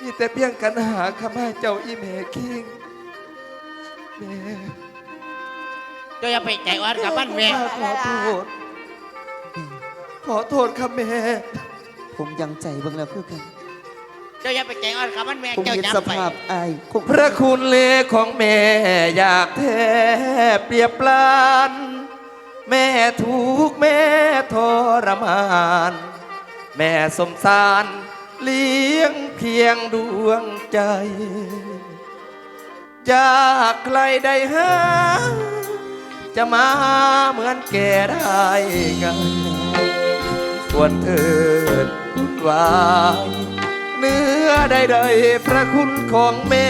มีแต่เพียงกันหาข้ามาเจ้าอีแม่คิงแม่เจ้าอย่าไปใจอ่อนกับมันแม่ขอโทษ ขอโทษครับแม่ผมยังใจเบิ่งแล้วคือกัน เจ้าอย่าไปใจอ่อนกับมันแม่ ผมเจ้าเห็นจับสไปภาพอายคงพระคุณเลของแม่อยากแทบเปรียบปราน แม่ทุกข์แม่ทรมาน แม่สมสารเลี้ยง เพียงดวงใจจากใครได้หาจะมาเหมือนแกได้ไงส่วนเถิดคุณวายเนื้อใดๆพระคุณของแม่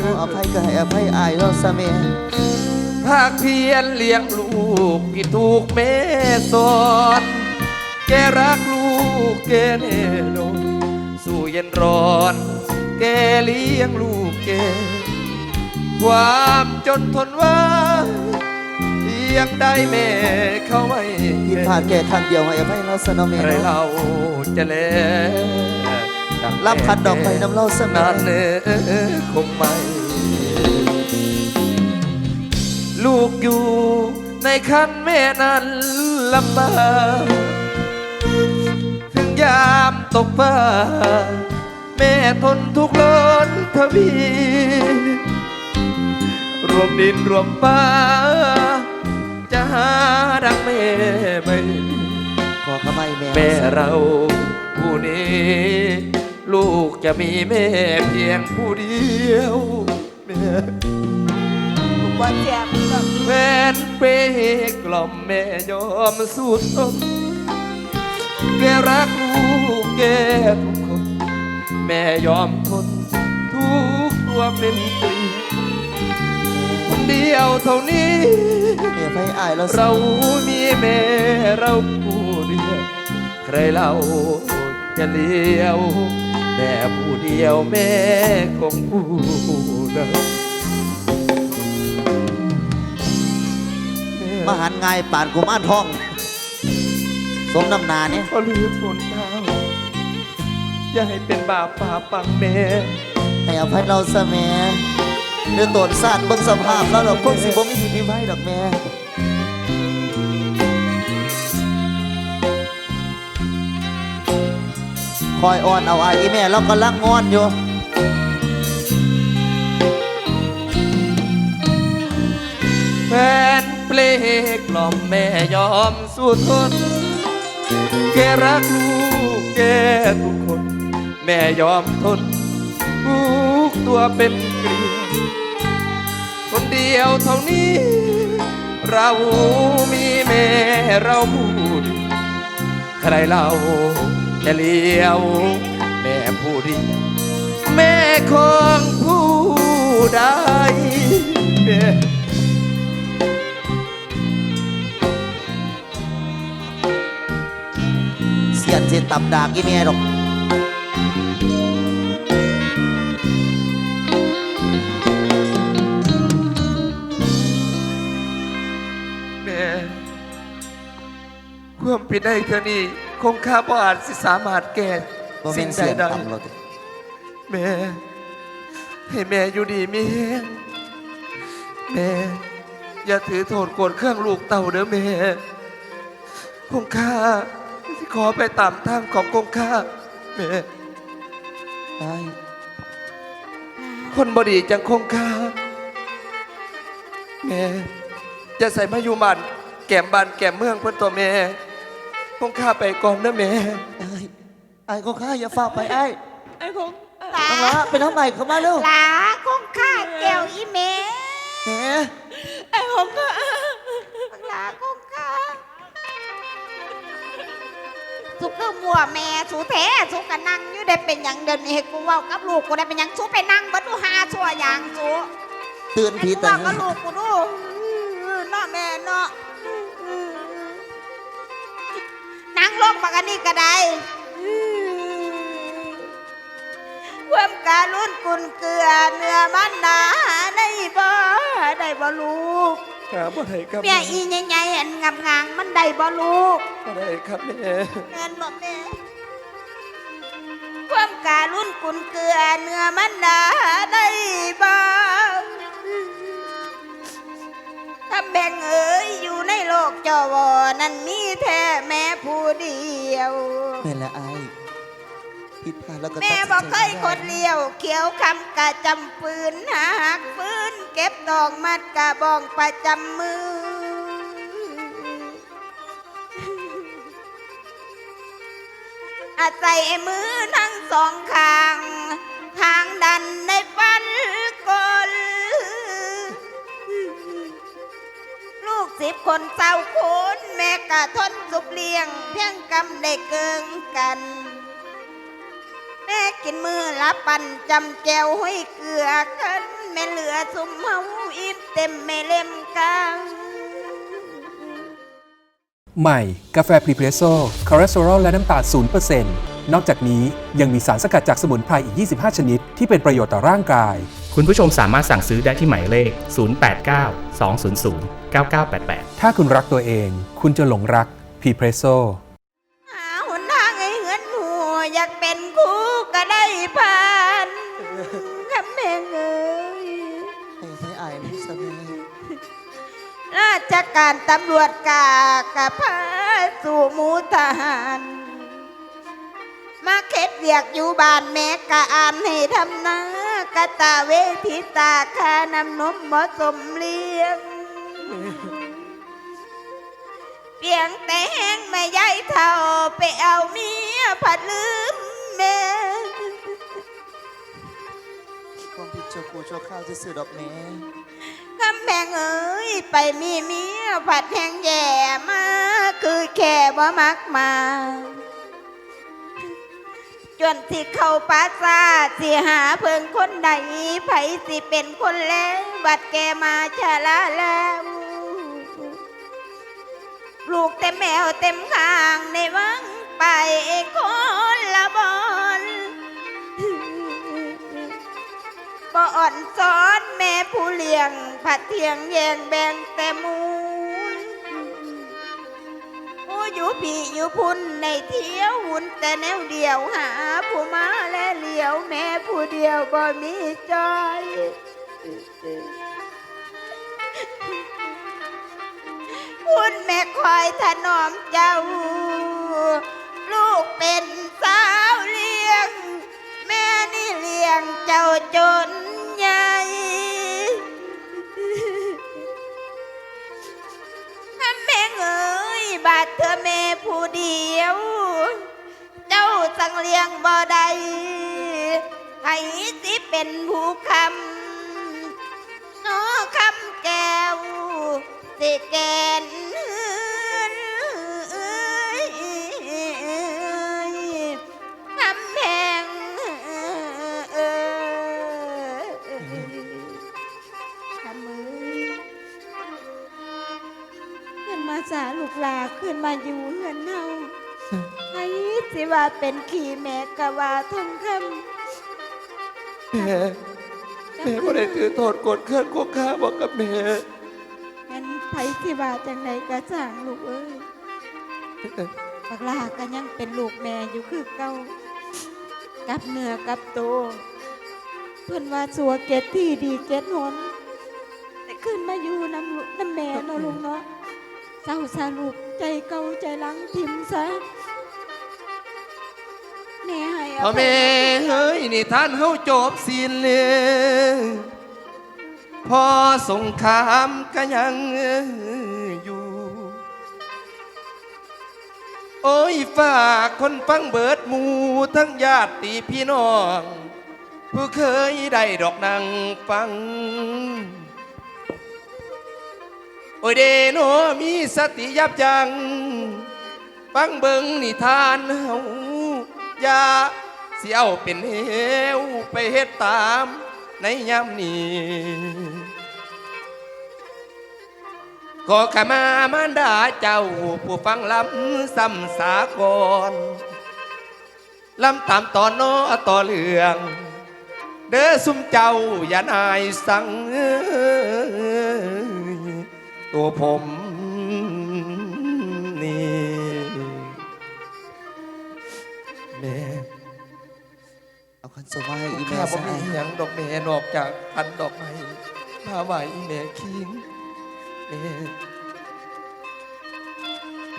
ขออภัยก็ให้อภัยอายเราซะแม่ภาคเพียรเลี้ยงลูกที่ถูกแม่สอน แกรักลูกแกเน่นอนสู้ เย็นร้อน แกเลี้ยงลูกแก ความจนทนไว่าเพียงได้แม่เขาไม่ผิดพลาดแค่ครั้งเดียวให้อภัยเราซะเนาะแม่ใครเนาะเราจะแลรับขัดดอกไม้น้ำเราซะแม่นานเนอคงไม่ ลูกอยู่ในคันแม่นั้นลำบากถึงยามตกฟ้า แม่ทนทุกข์ล้นทวี รวมดินรวมฟ้าจะหาดังแม่ไม่ขอขมาแม่แม่เราผู้นี้ ลูกจะมีแม่เพียงผู้เดียวแม่ว่าแจ่มแบบแฟนเปกล่อมแม่ยอมสู้ทนแกรักลูกแกทุก แม่ยอมทน ทุกตัวเป็นเกลียวคนเดียวเท่านี้แม่อภัยอายเราเรามีแม่เราผู้เดียวใครเราจะเลี้ยวแม่ผู้เดียวแม่ของผู้นั้นมาหันไง่ายปานกุมารทอง สมน้ำหนาเนี่ย พอลืมทนเท้า อย่าให้เป็นบาปป่าปังแม่ให้อภัยเราซะแม่เดือตนสาดเบิ่งสภาพแล้วเราคงสิบ่มีผิดมีไว้ดอกแม่คอยอ่อนเอาอายอีแม่เรากำลังงอนอยู่แฟนเปลกล่อมแม่ยอมสู้ทนแกรักลูกแกทุกคน แม่ยอมทนทุกตัวเป็นเกลียวคนเดียวเท่านี้ เรามีแม่เราผู้เดียวใครเราจะเลี้ยว แม่ผู้ดีแม่ของผู้ใดเสียนสิตับดากอีแม่ดอก แม่ความผิดได้เท่านี้คงข้าบ่อาจสิสามารถแก้บ่แม่สิ่นงใดเสียนได้ต่ำเราติแม่ให้แม่อยู่ดีมีแฮงแม่อย่าถือโทษโกรธเครื่องลูกเต่าเด้อแม่คงข้าสิขอไปตามทางของคงข้าแม่ ได้คนบดีจังคงข้าแม่จะใส่มาอยู่บ้านแก้มบ้านแก้มเมืองเพื่อนตัวแม่คงข้าไปก่อนนะแม่ไอ้ไอ้ก็ข้าอย่าฝากไปไอ้ไอ้คงน้องละไปน้ำใหม่เข้ามาเร็วหลาคงข้าแก้วอีเมแหมไอ้คงก็หลาคง คือมัวแม่สูแท้สุกกันนั่งอยู่ได้เป็นอย่างเดินนี่กูเว่ากับลูกกูได้เป็นอย่างสูไปนั่งเบัดดูหาชั่วอย่างสูตื่นให้ผิดกูแต่เว่ากับลูกกูดูเนาะแม่เนาะนั่งลงมากันนี่ก็ได้ความการุณกุนเกลือเนื้อมันหนาได้บ่ได้บ่ลูก หาบ่ได้ครับเมียอีใหญ่ๆอันงามงามๆมันได้บ่ลูกบ่ได้ครับแม่แม่นบ่แม่ความการุณกุนคุณเกลือเนื้อมันดาได้บ้างถ้าแบ่งเอ๋ยอยู่ในโลกจอวอนั้นมีแท้แม่ผู้เดียวแม่ละอาย ผิดพลาดแล้วก็แม่บอกเคยคนเลี้ยว เขียวคำกะจำปืนหาหักปืนเก็บดอกมัดกะบองประจำมือ อาศัยมือทั้งสองข้างทางดันในฟันกลลูกสิบคนเศร้าคนแม่กะทนสุบเลี้ยง เพียงกำได้เกิงกัน แม่กินมือละปันจำแจวห้อยเกลือกันแม่เหลือสุมเฮาอิ่มเต็มแม่เล่มกลางใหม่ กาแฟพรีเพรสโซ่คอเลสเตอรอลและน้ำตาล0%นนอกจากนี้ยังมีสารสกัดจากสมุนไพรอีก 25 ชนิด ที่เป็นประโยชน์ต่อร่างกาย คุณผู้ชมสามารถสั่งซื้อได้ที่หมายเลข 089 200 9988 ถ้าคุณรักตัวเอง คุณจะหลงรักพรีเพรสโซ่ ราชการตำรวจกากะพาสู่มูทหารมาเข็ดเรียกอยู่บ้านแม่กะอานให้ทำนากะตาเวทิตาคานำนมบ่สมเลี้ยงเพียงแต่แห้งไม่ย้ายเท่าไปเอาเมียผัดลืมแม่ความผิดชั่วครูชั่วคราวที่สื่อดอกแม่ แพงเอ้ยไปมีเมียผัดแห้งแย่มา คือแค่บ่มักมา จนที่เข้าปาสาสิหาเพิ่งคนใดไผสิเป็นคนแล้วบัดแกมาชาลาแล้วลูกเต็มแมวเต็มข้างในวังไปคน บ่อ่อนซ้อนแม่ผู้เลี้ยง ผัดเทียงแยงแบ่งแต่มูลผู้อยู่พี่อยู่พุ่นในเที่ยวหุ่นแต่แนวเดียวหา ผู้มาและเหลียวแม่ผู้เดียวบ่มีจอยคุณแม่คอยถนอมเจ้า ลูกเป็น เลี้ยงเจ้าจนใหญ่แม่เอ๋ยบาดเธอแม่ผู้เดียว เจ้าสังเลี้ยงบ่ได้ให้สิเป็นผู้คำน้อคำแก้วสิแกน คำมือขึ้นมาสาลูกลาขึ้นมาอยู่เฮือนเฮาให้สิว่าเป็นขี่แม่กะว่าทองคำแม่แม่ก็ได้ถือโทษกดเคลื่อนควบค้าบอกกับแม่งั้นไผสิว่าจังไดกะสั่งลูกเอ้ยบักลาก็ยังเป็นลูกแม่อยู่คือเก่ากับเนื้อกับตัว เพิ่นว่าสัวเกตที่ดีเกตหนแต่ขึ้นมาอยู่น้ำน้ำแม่เนาะลุงเนาะเศร้าซาลูกใจเก่าใจหลังทิมซะแม่ให้พ่อแม่เฮ้ยนี่ท่านเฮาจบสิ้นเลยพอสงครามก็ยังอยู่ โอ้ยฝากคนฟังเบิดหมูทั้งญาติพี่น้อง ผู้เคยได้ดอกนังฟัง โอ้ยเดโนมีสติยับยั้งฟังเบิงนิทานเฮาอย่าเสียวเป็นเหวไปเฮ็ดตามในยามนี้ก็ขมามารดาเจ้าผู้ฟังลำซ้ำสากรลำตามต่อนอต่อเรื่อง เด้อซุมเจ้าอย่านายสั่งตัวผมนี่แม่เอาคันสมาให้อีแม่ข้าบ่ซะมีไอ้หยังดอกแม่นอกจากพันดอกไม้มาไหวอีแม่คิงแม่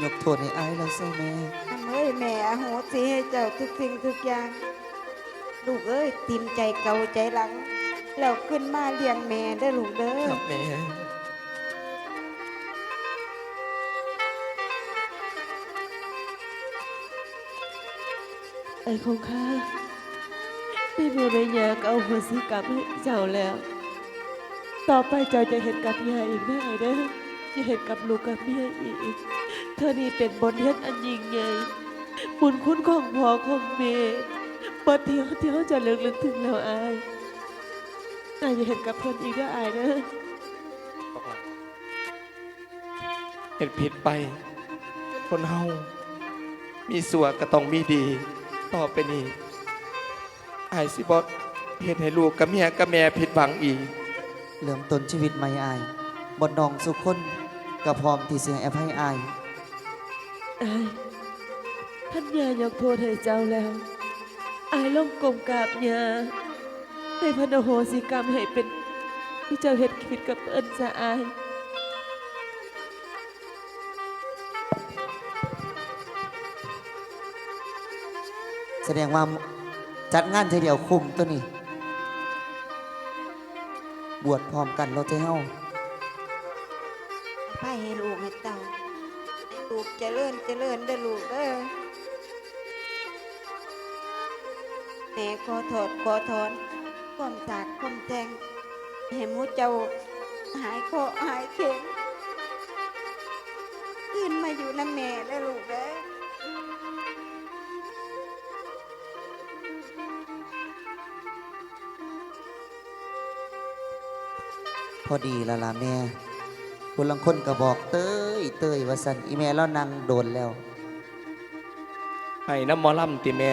ยกโทษให้อ้ายแล้วซะแม่ทำเอ้แม่โหสิให้เจ้าทุกสิ่งทุกอย่าง ลูกเอ้ยติมใจเก่าใจหลัง แล้วขึ้นมาเลี้ยงแม่ได้ลูกเด้อครับแม่ไอ้คงค่าไม่มีแม่ยากเอาหัวสีกลับให้เจ้าแล้ว ต่อไปเจ้าจะเห็นกับยาอีกแม่เด้อจะเห็นกับลูกกับเมียอีก เธอนี่เป็นบทเรียนอันยิ่งใหญ่บุญคุณของพ่อของแม่ บทที่เขาที่เขาจะเลือกลึกถึงแล้วอายอายจะเห็นกับเพิ่อนอีกเด้ออายเด้อเห็นผิดไป คนเฮามีสัวก็ต้องมีดี ต่อไปนี้อายสิบอเฮ็ดให้ลูกกับเมียกับแม่ผิดหวังอีกเริ่มต้นชีวิตใหม่อายบนน้องสุขคนก็พร้อมที่สิให้อภัยอายอายท่านยายกโทษให้เจ้าแล้ว อายลงกลมกราบยาให้พระนโหสิกรรมให้เป็นที่เจ้าเฮ็ดคิดกับเอิ้นจะอายแสดงว่าจัดงานเทอเดียวคุ้มตัวนี้ บวชพร้อมกันเราจะเฮาไปให้ลูกให้เต่าให้ลูกเจริญเจริญเด้อลูกเด้อ แม่ขอโทษขอถอนความสากความแจงให้หมูเจ้าหายคอหายเข็มขึ้นมาอยู่น้ำแม่เด้อลูกเด้อพอดีและล่ะแม่คนลังคนก็บอกเต้ยเต้ยว่าสันอีแม่แล้วนั่งโดนแล้ว ให้น้ำหมอลำติแม่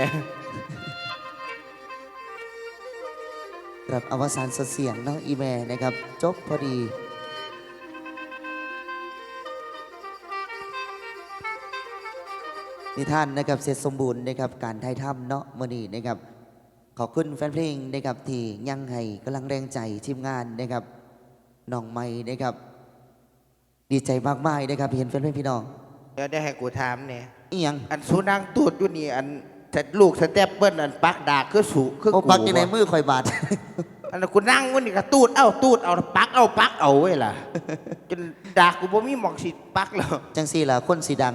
ครับอวสานสดเสียงเนาะอีแม่นะครับ จบพอดีนิทานนะครับเสร็จสมบูรณ์นะครับการถ่ายทำเนาะมื่อนี้นะครับขอบคุณแฟนเพลงนะครับที่ยังให้กำลังแรงใจทีมงานนะครับน้องใหม่นะครับ ดีใจมากๆนะครับที่เห็นแฟนเพลงพี่น้องเดี๋ยวได้ให้กูถามเนี่ยอีหยังอันสูนางตูดอยู่นี่อัน แต่ลูกสเต็ปเปิ้ลอันปักดากคือสูคือโอ้กูปักยังในมือคอยบาด อันนั้นกูนั่งวันนี้ก็ตูดเอ้าตูดเอาปักเอาปักเอาเว้ยล่ะ จนดากกูบ่มีหมองสิปักแล้ว จังสี่ล่ะคนสีดัง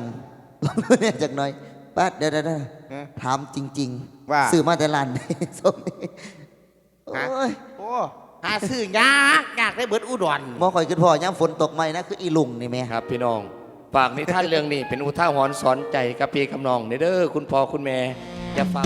เนี่ยจากหน้อยป้าเดี๋ยวเดี๋ยวเดี๋ยวฮะถามจริงว่า ซื้อมาแต่ร้านส้มนี่โอ้ฮะยโอ้หาซื้อยากยากได้เบิดอุดรมอคอยขึ้นพอย่ำฝนตกไหมนะคืออีลุงนี่แม่ครับพี่น้องฝากนิทานเรื่องนี้เป็นอุทาหรณ์สอนใจกับพี่กำนองเด้อคุณพ่อคุณแม่ อย่าเฝ้า